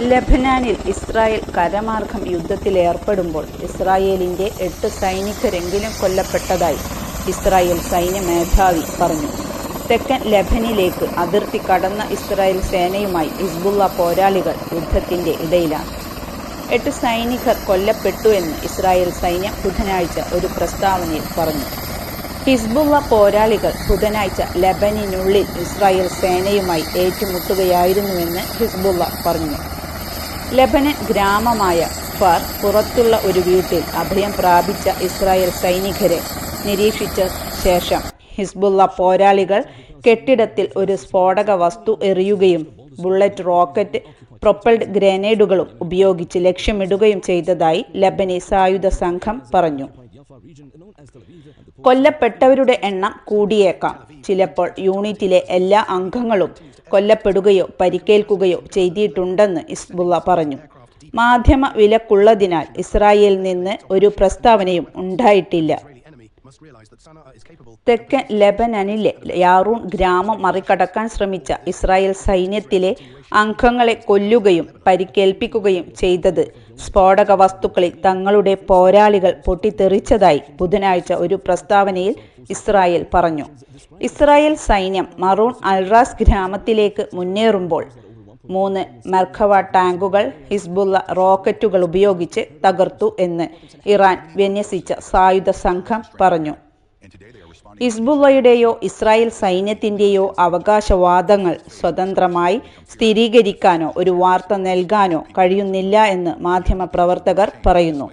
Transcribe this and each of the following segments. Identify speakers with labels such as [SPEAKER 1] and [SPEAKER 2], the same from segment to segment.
[SPEAKER 1] ലബനാനിൽ Israel കരമാർഗം യുദ്ധത്തിലേർപ്പെടുമ്പോൾ ഇസ്രായേലിന്റെ എട്ട് സൈനികരെങ്കിലും കൊല്ലപ്പെട്ടതായി ഇസ്രായേൽ സൈന്യ മേധാവി പറഞ്ഞു. തെക്കൻ ലബനിലേക്ക് അതിർത്തി കടന്ന ഇസ്രായേൽ സേനയുമായി ഹിസ്ബുള്ള പോരാളികൾ യുദ്ധത്തിന്റെ ഇടയിലാണ്. എട്ട് സൈനികർ കൊല്ലപ്പെട്ടു എന്ന് ഇസ്രായേൽ സൈന്യം ബുധനാഴ്ച ഒരു പ്രസ്താവനയിൽ പറഞ്ഞു. ഹിസ്ബുള്ള പോരാളികൾ ബുധനാഴ്ച ലബനിനുള്ളിൽ ഇസ്രായേൽ സേനയുമായി ഏറ്റുമുട്ടുകയായിരുന്നുവെന്ന് ഹിസ്ബുള്ള പറഞ്ഞു. ലബനൻ ഗ്രാമമായ ഫർ പുറത്തുള്ള ഒരു വീട്ടിൽ അഭയം പ്രാപിച്ച ഇസ്രായേൽ സൈനികരെ നിരീക്ഷിച്ച ശേഷം ഹിസ്ബുള്ള പോരാളികൾ കെട്ടിടത്തിൽ ഒരു സ്ഫോടക വസ്തു എറിയുകയും ബുള്ളറ്റ് റോക്കറ്റ് പ്രൊപ്പൽഡ് ഗ്രനേഡുകളും ഉപയോഗിച്ച് ലക്ഷ്യമിടുകയും ചെയ്തതായി ലബനീസ് സായുധ സംഘം പറഞ്ഞു. കൊല്ലപ്പെട്ടവരുടെ എണ്ണം കൂടിയേക്കാം. ചിലപ്പോൾ യൂണിറ്റിലെ എല്ലാ അംഗങ്ങളും കൊല്ലപ്പെടുകയോ പരിക്കേൽക്കുകയോ ചെയ്തിട്ടുണ്ടെന്ന് ഇസ്ബുള്ള പറഞ്ഞു. മാധ്യമ വിലക്കുള്ളതിനാൽ ഇസ്രായേലിൽ നിന്ന് ഒരു പ്രസ്താവനയും ഉണ്ടായിട്ടില്ല. തെക്കൻ ലെബനനിലെ യാറൂൺ ഗ്രാമം മറികടക്കാൻ ശ്രമിച്ച ഇസ്രായേൽ സൈന്യത്തിലെ അംഗങ്ങളെ കൊല്ലുകയും പരിക്കേൽപ്പിക്കുകയും ചെയ്തത്. സ്ഫോടക വസ്തുക്കളിൽ തങ്ങളുടെ പോരാളികൾ പൊട്ടിത്തെറിച്ചതായി ബുധനാഴ്ച ഒരു പ്രസ്താവനയിൽ ഇസ്രായേൽ പറഞ്ഞു. ഇസ്രായേൽ സൈന്യം മറൂൺ അൽറാസ് ഗ്രാമത്തിലേക്ക് മുന്നേറുമ്പോൾ മൂന്ന് മർഖവ ടാങ്കുകൾ ഹിസ്ബുള്ള റോക്കറ്റുകൾ ഉപയോഗിച്ച് തകർത്തു എന്ന് ഇറാൻ വിന്യസിച്ച സായുധ സംഘം പറഞ്ഞു. ഹിസ്ബുള്ളയുടെയോ ഇസ്രായേൽ സൈന്യത്തിന്റെയോ അവകാശവാദങ്ങൾ സ്വതന്ത്രമായി സ്ഥിരീകരിക്കാനോ ഒരു വാർത്ത നൽകാനോ കഴിയുന്നില്ല എന്ന് മാധ്യമപ്രവർത്തകർ പറയുന്നു.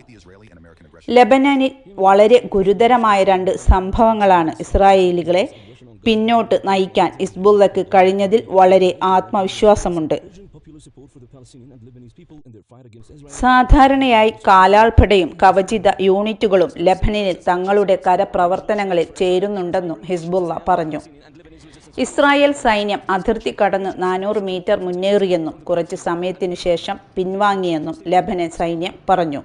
[SPEAKER 1] ലബനനിൽ വളരെ ഗുരുതരമായ രണ്ട് സംഭവങ്ങളാണ് ഇസ്രായേലികളെ പിന്നോട്ട് നയിക്കാൻ ഹിസ്ബുള്ളക്ക് കഴിഞ്ഞതിൽ വളരെ ആത്മവിശ്വാസമുണ്ട്. സാധാരണയായി കാലാൾപ്പടയും കവചിത യൂണിറ്റുകളും ലബനനിൽ തങ്ങളുടെ കരപ്രവർത്തനങ്ങളിൽ ചേരുന്നുണ്ടെന്നും ഹിസ്ബുള്ള പറഞ്ഞു. ഇസ്രായേൽ സൈന്യം അതിർത്തി കടന്ന് നാനൂറ് മീറ്റർ മുന്നേറിയെന്നും കുറച്ച് സമയത്തിനു ശേഷം പിൻവാങ്ങിയെന്നും ലബനൻ സൈന്യം പറഞ്ഞു.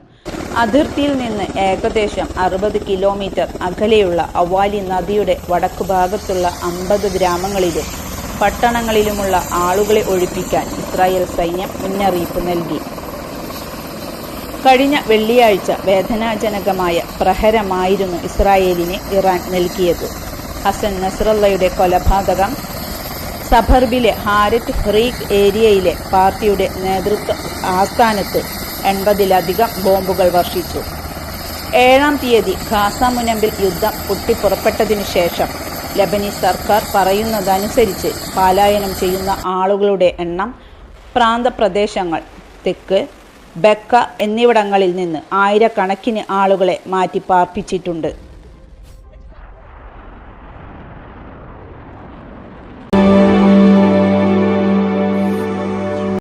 [SPEAKER 1] അതിർത്തിയിൽ നിന്ന് ഏകദേശം അറുപത് കിലോമീറ്റർ അകലെയുള്ള അവാലി നദിയുടെ വടക്കു ഭാഗത്തുള്ള അമ്പത് ഗ്രാമങ്ങളിലും പട്ടണങ്ങളിലുമുള്ള ആളുകളെ ഒഴിപ്പിക്കാൻ ഇസ്രായേൽ സൈന്യം മുന്നറിയിപ്പ് നൽകി. കഴിഞ്ഞ വെള്ളിയാഴ്ച വേദനാജനകമായ പ്രഹരമായിരുന്നു ഇസ്രായേലിന് ഇറാൻ നൽകിയത്. ഹസൻ നസ്രല്ലയുടെ കൊലപാതകം സബർബിലെ ഹാരറ്റ് ഹ്രീഖ് ഏരിയയിലെ പാർട്ടിയുടെ നേതൃത്വ ആസ്ഥാനത്ത് എൺപതിലധികം ബോംബുകൾ വർഷിച്ചു. ഏഴാം തീയതി ഖാസ മുനമ്പിൽ യുദ്ധം പൊട്ടിപ്പുറപ്പെട്ടതിനു ശേഷം ലബനീസ് സർക്കാർ പറയുന്നതനുസരിച്ച് പലായനം ചെയ്യുന്ന ആളുകളുടെ എണ്ണം പ്രാന്തപ്രദേശങ്ങൾ തെക്ക് ബെക്ക എന്നിവിടങ്ങളിൽ നിന്ന് ആയിരക്കണക്കിന് ആളുകളെ മാറ്റി പാർപ്പിച്ചിട്ടുണ്ട്